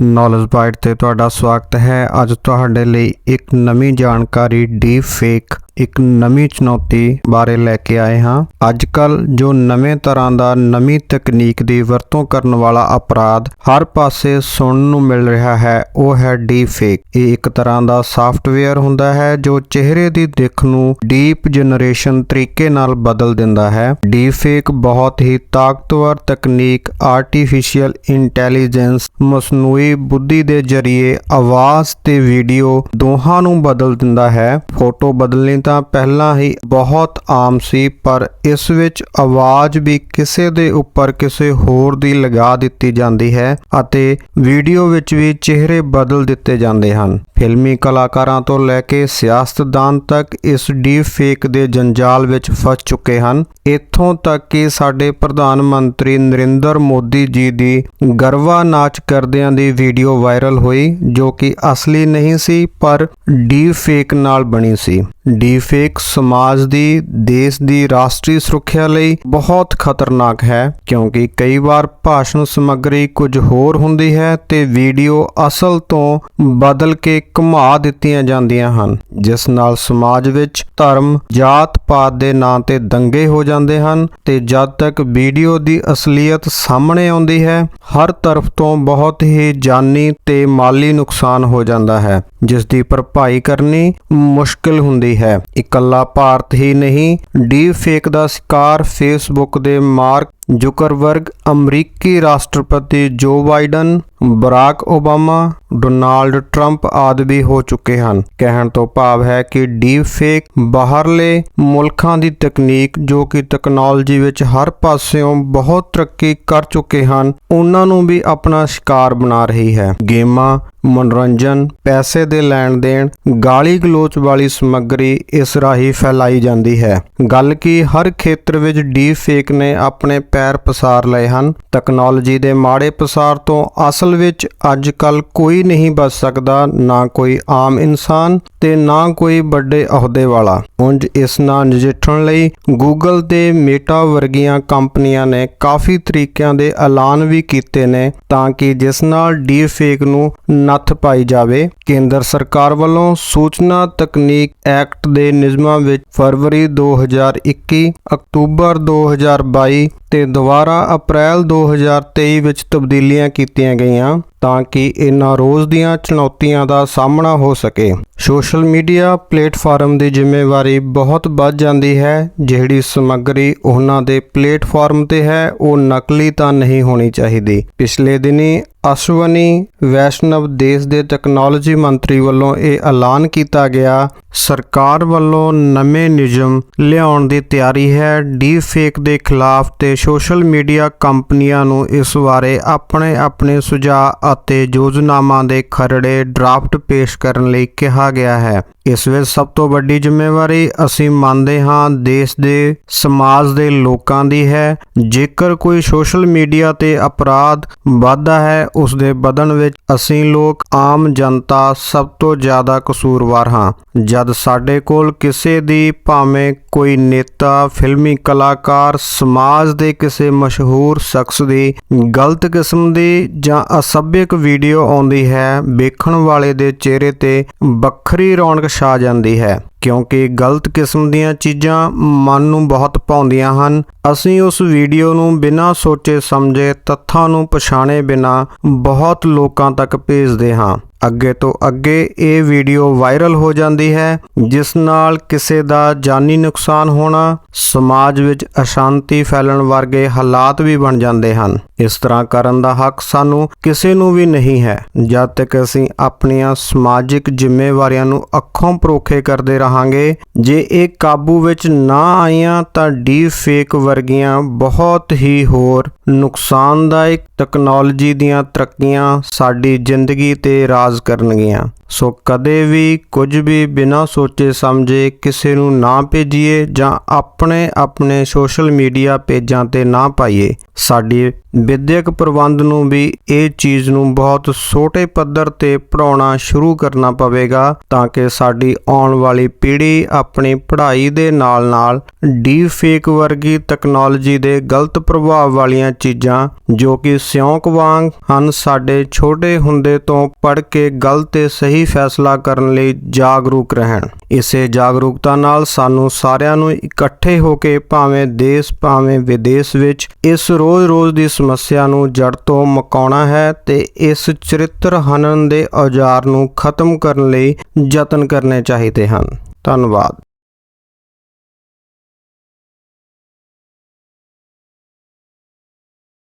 Knowledge bite ਤੇ ਤੁਹਾਡਾ ਸਵਾਗਤ ਹੈ। ਅੱਜ ਤੁਹਾਡੇ ਲਈ ਇੱਕ ਨਵੀਂ ਜਾਣਕਾਰੀ ਡੀਪ ਫੇਕ ਇੱਕ ਨਵੀਂ ਚੁਣੌਤੀ ਬਾਰੇ ਲੈ ਕੇ ਆਏ ਹਾਂ। ਅੱਜ ਕੱਲ ਜੋ ਨਵੇਂ ਤਰ੍ਹਾਂ ਦਾ ਨਵੀਂ ਤਕਨੀਕ ਦੀ ਵਰਤੋਂ ਕਰਨ ਵਾਲਾ ਅਪਰਾਧ ਹਰ ਪਾਸੇ ਸੁਣਨ ਨੂੰ ਮਿਲ ਰਿਹਾ ਹੈ, ਉਹ ਹੈ ਡੀਪ ਫੇਕ ਇਹ ਇੱਕ ਤਰ੍ਹਾਂ ਦਾ ਸਾਫਟਵੇਅਰ ਹੁੰਦਾ ਹੈ ਜੋ ਚਿਹਰੇ ਦੀ ਦਿੱਖ ਨੂੰ ਡੀਪ ਜਨਰੇਸ਼ਨ ਤਰੀਕੇ ਨਾਲ ਬਦਲ ਦਿੰਦਾ ਹੈ। ਡੀਪ ਫੇਕ ਬਹੁਤ ਹੀ ਤਾਕਤਵਰ ਤਕਨੀਕ ਆਰਟੀਫੀਸ਼ੀਅਲ ਇੰਟੈਲੀਜੈਂਸ ਮਸਨੂਈ ਬੁੱਧੀ ਦੇ ਜ਼ਰੀਏ ਆਵਾਜ਼ ਤੇ ਵੀਡੀਓ ਦੋਹਾਂ ਨੂੰ ਬਦਲ ਦਿੰਦਾ ਹੈ। ਫੋਟੋ ਬਦਲਣੀ ਤਾਂ ਪਹਿਲਾਂ ਹੀ ਬਹੁਤ ਆਮ ਸੀ, ਪਰ ਇਸ ਵਿੱਚ ਆਵਾਜ਼ ਵੀ ਕਿਸੇ ਦੇ ਉੱਪਰ ਕਿਸੇ ਹੋਰ ਦੀ ਲਗਾ ਦਿੱਤੀ ਜਾਂਦੀ ਹੈ ਅਤੇ ਵੀਡੀਓ ਵਿੱਚ ਵੀ ਚਿਹਰੇ ਬਦਲ ਦਿੱਤੇ ਜਾਂਦੇ ਹਨ। ਫਿਲਮੀ ਕਲਾਕਾਰਾਂ ਤੋਂ ਲੈ ਕੇ ਸਿਆਸਤਦਾਨ ਤੱਕ ਇਸ ਡੀਪ ਫੇਕ ਦੇ ਜੰਜਾਲ ਵਿੱਚ ਫਸ ਚੁੱਕੇ ਹਨ। ਇੱਥੋਂ ਤੱਕ ਕਿ ਸਾਡੇ ਪ੍ਰਧਾਨ ਮੰਤਰੀ ਨਰਿੰਦਰ ਮੋਦੀ ਜੀ ਦੀ ਗਰਵਾ ਨਾਚ ਕਰਦਿਆਂ ਦੀ ਵੀਡੀਓ ਵਾਇਰਲ ਹੋਈ, ਜੋ ਕਿ ਅਸਲੀ ਨਹੀਂ ਸੀ, ਪਰ ਡੀਪ ਫੇਕ ਨਾਲ ਬਣੀ ਸੀ। ਡੀਪ ਫੇਕ ਸਮਾਜ ਦੀ, ਦੇਸ਼ ਦੀ ਰਾਸ਼ਟਰੀ ਸੁਰੱਖਿਆ ਲਈ ਬਹੁਤ ਖਤਰਨਾਕ ਹੈ, ਕਿਉਂਕਿ ਕਈ ਵਾਰ ਭਾਸ਼ਣ ਸਮੱਗਰੀ ਕੁਝ ਹੋਰ ਹੁੰਦੀ ਹੈ ਤੇ ਵੀਡੀਓ ਅਸਲ ਤੋਂ ਬਦਲ ਕੇ ਘੁਮਾ ਦਿੱਤੀਆਂ ਜਾਂਦੀਆਂ ਹਨ, ਜਿਸ ਨਾਲ ਸਮਾਜ ਵਿੱਚ ਧਰਮ, ਜਾਤ ਪਾਤ ਦੇ ਨਾਂ ਤੇ ਦੰਗੇ ਹੋ ਜਾਂਦੇ ਹਨ ਤੇ ਜਦ ਤੱਕ ਵੀਡੀਓ ਦੀ ਅਸਲੀਅਤ ਸਾਹਮਣੇ ਆਉਂਦੀ ਹੈ, ਹਰ ਤਰਫ ਤੋਂ ਬਹੁਤ ਹੀ ਜਾਨੀ ਤੇ ਮਾਲੀ ਨੁਕਸਾਨ ਹੋ ਜਾਂਦਾ ਹੈ, ਜਿਸ ਦੀ ਭਰਪਾਈ ਕਰਨੀ ਮੁਸ਼ਕਲ ਹੁੰਦੀ ਹੈ। ਇਕੱਲਾ ਭਾਰਤ ਹੀ ਨਹੀਂ ਡੀਪ ਫੇਕ ਦਾ ਸ਼ਿਕਾਰ ਫੇਸਬੁੱਕ ਦੇ ਮਾਰਕ ਜ਼ੁਕਰਬਰਗ ਅਮਰੀਕੀ ਰਾਸ਼ਟਰਪਤੀ Joe Biden, Barack Obama, Donald Trump ਆਦਿ ਵੀ ਹੋ ਚੁੱਕੇ ਹਨ। ਕਹਿਣ ਤੋਂ ਭਾਵ ਹੈ ਕਿ ਡੀਪ ਫੇਕ ਬਾਹਰਲੇ ਮੁਲਕਾਂ ਦੀ ਤਕਨੀਕ ਜੋ ਕਿ ਟੈਕਨੋਲੋਜੀ ਵਿੱਚ ਹਰ ਪਾਸਿਓਂ ਬਹੁਤ ਤਰੱਕੀ ਕਰ ਚੁੱਕੇ ਹਨ, ਉਹਨਾਂ ਨੂੰ ਵੀ ਆਪਣਾ ਸ਼ਿਕਾਰ ਬਣਾ ਰਹੀ ਹੈ। ਗੇਮਾਂ, ਮਨੋਰੰਜਨ, ਪੈਸੇ ਦੇ ਲੈਣ ਦੇਣ, ਗਾਲੀ ਗਲੋਚ ਵਾਲੀ ਸਮੱਗਰੀ ਇਸ ਰਾਹੀਂ ਫੈਲਾਈ ਜਾਂਦੀ ਹੈ। ਗੱਲ ਕੀ ਹਰ ਖੇਤਰ ਵਿੱਚ ਡੀਪ ਫੇਕ ਨੇ ਆਪਣੇ ਪੈਰ ਪਸਾਰ ਲਏ ਹਨ। ਟੈਕਨੋਲੋਜੀ ਦੇ ਮਾੜੇ ਪਸਾਰ ਤੋਂ ਅਸਲ ਵਿੱਚ ਅੱਜ ਕੱਲ ਕੋਈ ਨਹੀਂ ਬਚ ਸਕਦਾ, ਨਾ ਕੋਈ ਆਮ ਇਨਸਾਨ ਤੇ ਨਾ ਕੋਈ ਵੱਡੇ ਅਹੁਦੇ ਵਾਲਾ। ਉਂਝ ਇਸ ਨਾਲ ਨਜਿੱਠਣ ਲਈ ਗੂਗਲ ਤੇ ਮੇਟਾ ਵਰਗੀਆਂ ਕੰਪਨੀਆਂ ਨੇ ਕਾਫੀ ਤਰੀਕਿਆਂ ਦੇ ਐਲਾਨ ਵੀ ਕੀਤੇ ਨੇ ਤਾਂ ਕਿ ਜਿਸ ਨਾਲ ਡੀਪ ਫੇਕ ਨੂੰ ਨੱਥ ਪਾਈ ਜਾਵੇ। ਕੇਂਦਰ ਸਰਕਾਰ ਵੱਲੋਂ ਸੂਚਨਾ ਤਕਨੀਕ ਐਕਟ ਦੇ ਨਿਯਮਾਂ ਵਿੱਚ ਫਰਵਰੀ 2021 ਅਕਤੂਬਰ 2022 ਤੇ ਦੁਬਾਰਾ ਅਪ੍ਰੈਲ 2023 ਵਿੱਚ ਤਬਦੀਲੀਆਂ ਕੀਤੀਆਂ ਗਈਆਂ। ਤਾਂ ਕਿ ਇਹਨਾਂ ਰੋਜ਼ ਦੀਆਂ ਚੁਣੌਤੀਆਂ ਦਾ ਸਾਹਮਣਾ ਹੋ ਸਕੇ। ਸੋਸ਼ਲ ਮੀਡੀਆ ਪਲੇਟਫਾਰਮ ਦੀ ਜ਼ਿੰਮੇਵਾਰੀ ਬਹੁਤ ਵੱਧ ਜਾਂਦੀ ਹੈ। ਜਿਹੜੀ ਸਮੱਗਰੀ ਉਹਨਾਂ ਦੇ ਪਲੇਟਫਾਰਮ ਤੇ ਹੈ, ਉਹ ਨਕਲੀ ਤਾਂ ਨਹੀਂ ਹੋਣੀ ਚਾਹੀਦੀ। ਪਿਛਲੇ ਦਿਨੀ ਅਸ਼ਵਨੀ ਵੈਸ਼ਨਵ ਦੇਸ਼ ਦੇ ਟੈਕਨੋਲੋਜੀ ਮੰਤਰੀ ਵੱਲੋਂ ਇਹ ਐਲਾਨ ਕੀਤਾ ਗਿਆ। ਸਰਕਾਰ ਵੱਲੋਂ ਨਵੇਂ ਨਿਯਮ ਲਿਆਉਣ ਦੀ ਤਿਆਰੀ ਹੈ। ਡੀਪ ਫੇਕ ਦੇ ਖਿਲਾਫ ਤੇ ਸੋਸ਼ਲ ਮੀਡੀਆ ਕੰਪਨੀਆਂ ਨੂੰ ਇਸ ਬਾਰੇ ਆਪਣੇ ਆਪਣੇ ਸੁਝਾਅ ਅਤੇ ਯੋਜਨਾਵਾਂ ਦੇ ਖਰੜੇ ਡਰਾਫਟ ਪੇਸ਼ ਕਰਨ ਲਈ ਕਿਹਾ ਗਿਆ ਹੈ। ਇਸ ਵਿੱਚ ਸਭ ਤੋਂ ਵੱਡੀ ਜ਼ਿੰਮੇਵਾਰੀ ਅਸੀਂ ਮੰਨਦੇ ਹਾਂ ਦੇਸ਼ ਦੇ, ਸਮਾਜ ਦੇ ਲੋਕਾਂ ਦੀ ਹੈ। ਜੇਕਰ ਕੋਈ ਸੋਸ਼ਲ ਮੀਡੀਆ ਤੇ ਅਪਰਾਧ ਵੱਧਦਾ ਹੈ ਉਸ ਦੇ ਵਧਣ ਵਿੱਚ ਅਸੀਂ ਲੋਕ ਆਮ ਜਨਤਾ ਸਭ ਤੋਂ ਜ਼ਿਆਦਾ ਕਸੂਰਵਾਰ ਹਾਂ। ਜਦ ਸਾਡੇ ਕੋਲ ਕਿਸੇ ਦੀ ਭਾਵੇਂ ਕੋਈ ਨੇਤਾ, ਫਿਲਮੀ ਕਲਾਕਾਰ, ਸਮਾਜ ਦੇ ਕਿਸੇ ਮਸ਼ਹੂਰ ਸ਼ਖਸ ਦੀ ਗਲਤ ਕਿਸਮ ਦੀ ਜਾਂ ਅਸਭਿਅਕ ਵੀਡੀਓ ਆਉਂਦੀ ਹੈ, ਵੇਖਣ ਵਾਲੇ ਦੇ ਚਿਹਰੇ ਤੇ ਵੱਖਰੀ ਰੌਣਕ ਛਾ ਜਾਂਦੀ ਹੈ, ਕਿਉਂਕਿ ਗਲਤ ਕਿਸਮ ਦੀਆਂ ਚੀਜ਼ਾਂ ਮਨ ਨੂੰ ਬਹੁਤ ਪਾਉਂਦੀਆਂ ਹਨ। ਅਸੀਂ ਉਸ ਵੀਡੀਓ ਨੂੰ ਬਿਨਾਂ ਸੋਚੇ ਸਮਝੇ ਤੱਥਾਂ ਨੂੰ ਪਛਾਣੇ ਬਿਨਾਂ ਬਹੁਤ ਲੋਕਾਂ ਤੱਕ ਭੇਜਦੇ ਹਾਂ। ਅੱਗੇ ਤੋਂ ਅੱਗੇ ਇਹ ਵੀਡੀਓ ਵਾਇਰਲ ਹੋ ਜਾਂਦੀ ਹੈ, ਜਿਸ ਨਾਲ ਕਿਸੇ ਦਾ ਜਾਨੀ ਨੁਕਸਾਨ ਹੋਣਾ, ਸਮਾਜ ਵਿੱਚ ਅਸ਼ਾਂਤੀ ਫੈਲਣ ਵਰਗੇ ਹਾਲਾਤ ਵੀ ਬਣ ਜਾਂਦੇ ਹਨ। ਇਸ ਤਰ੍ਹਾਂ ਕਰਨ ਦਾ ਹੱਕ ਸਾਨੂੰ ਕਿਸੇ ਨੂੰ ਵੀ ਨਹੀਂ ਹੈ। ਜਦ ਤੱਕ ਅਸੀਂ ਆਪਣੀਆਂ ਸਮਾਜਿਕ ਜ਼ਿੰਮੇਵਾਰੀਆਂ ਨੂੰ ਅੱਖੋਂ ਪਰੋਖੇ ਕਰਦੇ ਰਹਾਂਗੇ, ਜੇ ਇਹ ਕਾਬੂ ਵਿੱਚ ਨਾ ਆਈਆਂ ਤਾਂ ਡੀਪ ਫੇਕ ਵਰਗੀਆਂ ਬਹੁਤ ਹੀ ਹੋਰ ਨੁਕਸਾਨਦਾਇਕ ਟੈਕਨੋਲੋਜੀ ਦੀਆਂ ਤਰੱਕੀਆਂ ਸਾਡੀ ਜ਼ਿੰਦਗੀ ਤੇ ਰਾਜ ਕਰਨਗੀਆਂ। ਸੋ ਕਦੇ ਵੀ ਕੁਝ ਵੀ ਬਿਨਾਂ ਸੋਚੇ ਸਮਝੇ ਕਿਸੇ ਨੂੰ ਨਾ ਭੇਜੀਏ ਜਾਂ ਆਪਣੇ ਆਪਣੇ ਸੋਸ਼ਲ ਮੀਡੀਆ ਪੇਜਾਂ ਤੇ ਨਾ ਪਾਈਏ, ਸਾਡੀ ਵਿਦਿਅਕ ਪ੍ਰਬੰਧ ਨੂੰ ਵੀ ਇਹ ਚੀਜ਼ ਨੂੰ ਬਹੁਤ ਛੋਟੇ ਪੱਧਰ ਤੇ ਪੜਾਉਣਾ ਸ਼ੁਰੂ ਕਰਨਾ ਪਵੇਗਾ ਤਾਂ ਕਿ ਸਾਡੀ ਆਉਣ ਵਾਲੀ ਪੀੜ੍ਹੀ ਆਪਣੀ ਪੜ੍ਹਾਈ ਦੇ ਨਾਲ-ਨਾਲ ਡੀਪ ਫੇਕ ਵਰਗੀ ਟੈਕਨੋਲੋਜੀ ਦੇ ਗਲਤ ਪ੍ਰਭਾਵ ਵਾਲੀਆਂ ਚੀਜ਼ਾਂ, ਜੋ ਕਿ ਸਿਉਂਕ ਵਾਂਗ ਹਨ ਸਾਡੇ ਛੋਟੇ ਹੁੰਦੇ ਤੋਂ ਪੜ੍ਹ ਕੇ ਗਲਤ ਤੇ ਸਹੀ ਫੈਸਲਾ ਕਰਨ ਲਈ ਜਾਗਰੂਕ ਰਹਿਣ। ਇਸੇ ਜਾਗਰੂਕਤਾ ਨਾਲ ਸਾਨੂੰ ਸਾਰਿਆਂ ਨੂੰ ਇਕੱਠੇ ਹੋ ਕੇ ਭਾਵੇਂ ਦੇਸ਼, ਭਾਵੇਂ ਵਿਦੇਸ਼ ਵਿੱਚ ਇਸ ਰੋਜ਼-ਰੋਜ਼ ਦੀ ਸਮੱਸਿਆ ਨੂੰ ਜੜ ਤੋਂ ਮੁਕਾਉਣਾ ਹੈ ਤੇ ਇਸ ਚਰਿੱਤਰ ਹਨਨ ਦੇ ਔਜ਼ਾਰ ਨੂੰ ਖਤਮ ਕਰਨ ਲਈ ਯਤਨ ਕਰਨੇ ਚਾਹੀਦੇ ਹਨ। ਧੰਨਵਾਦ।